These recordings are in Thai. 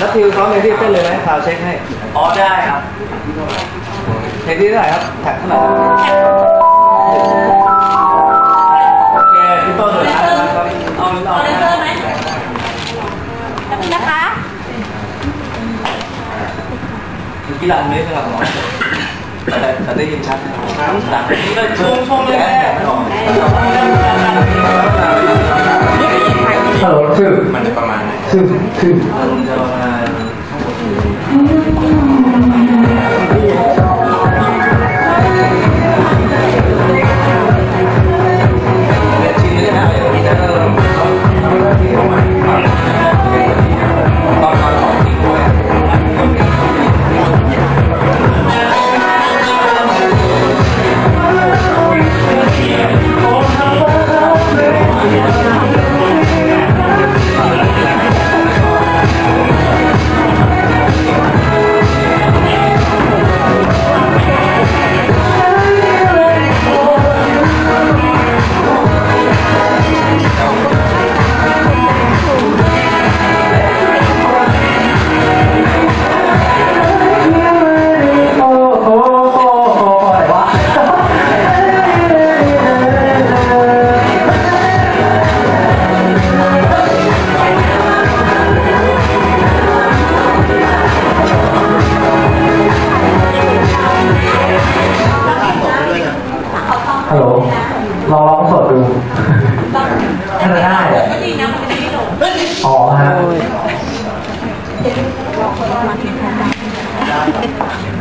รักทิวซ้อมเพลงที่เต้นเลยไหมพาวเช็คให้ อ๋อได้ครับเพลที่เท่าไหร่ครับแท็กเท่าไหร่โอเคพี่ต้นเลยครับเอาเอานะคะกีฬาเมตรนะครับแต่แต่ได้ยินชัดนะครับหลังนี้ช่วงช่วงแรกฮัลโหลคือมันจะประมาณไหนคือคือ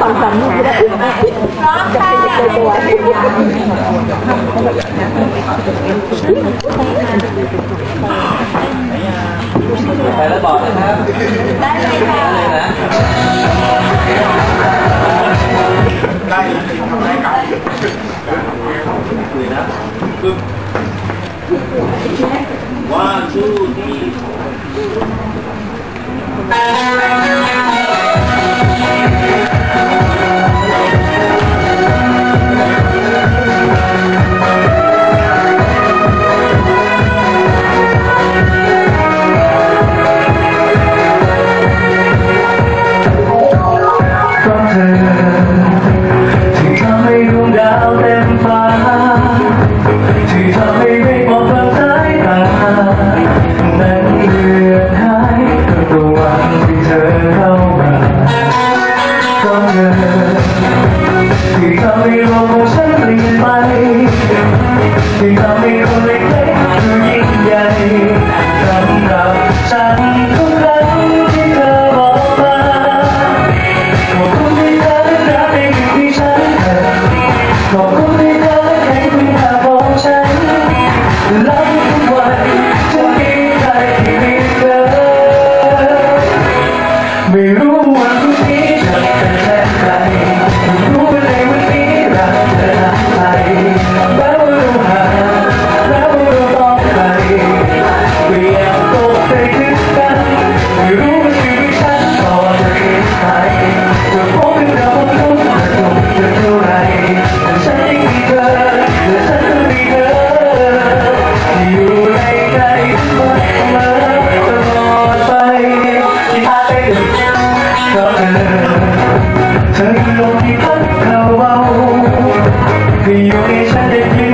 còn cầm hả trong khi chơi đùa phải lấy bò lên ha đây đây nè đây đây cậu người đó cưng one two three Uh-huh. thì vẫn cầu bao vì yêu em sẽ đến như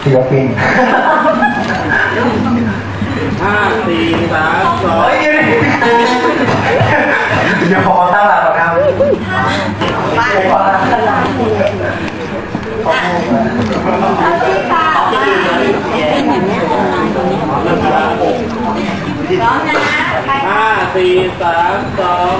เสืปิงห้าสี่สามสองเดี๋ยวขอตั้งหลักก่อนครับมาก่อนร้อมนะห้าสี่สามสอง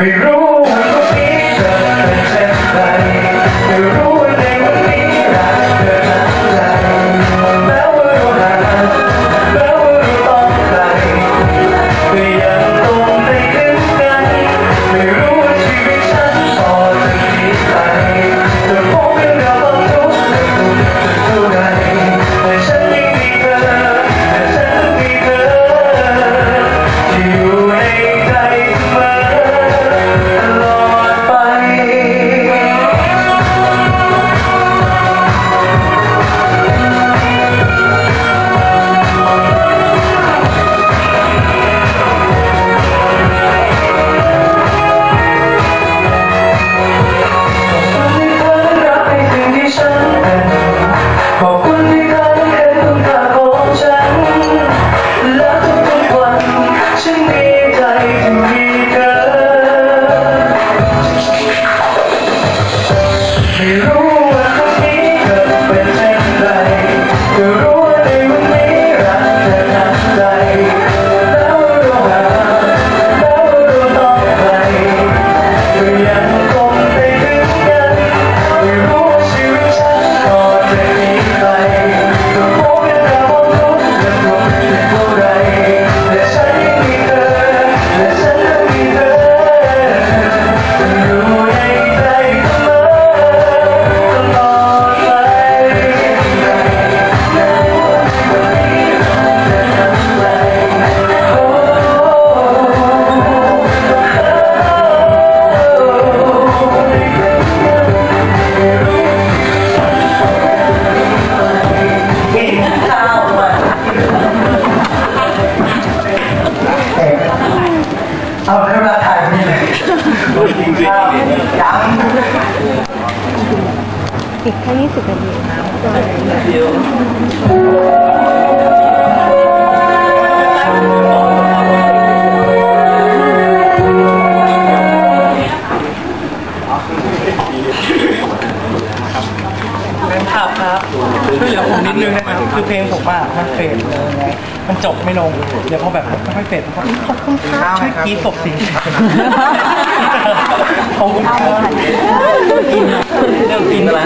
May เอาเรื่องถ่ายนี่เลยยังอีกแค่ยี่สิบนาที ช่วยเหลือผมนิดนึงนะครับคือเพลงผมอะมันเฟดเลยไงมันจบไม่ลง เดี๋ยวพอแบบมันค่อยๆเฟดผมก็ขอบคุณครับช่วยกรีดศพสิขอบคุณครับกินเรื่องกินอะไร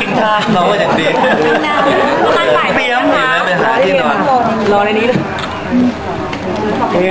กินข้าวเราก็อย่างดีมันหลายเตรียมเห็นไหมไปหาที่นอนรอในนี้เลยโอเค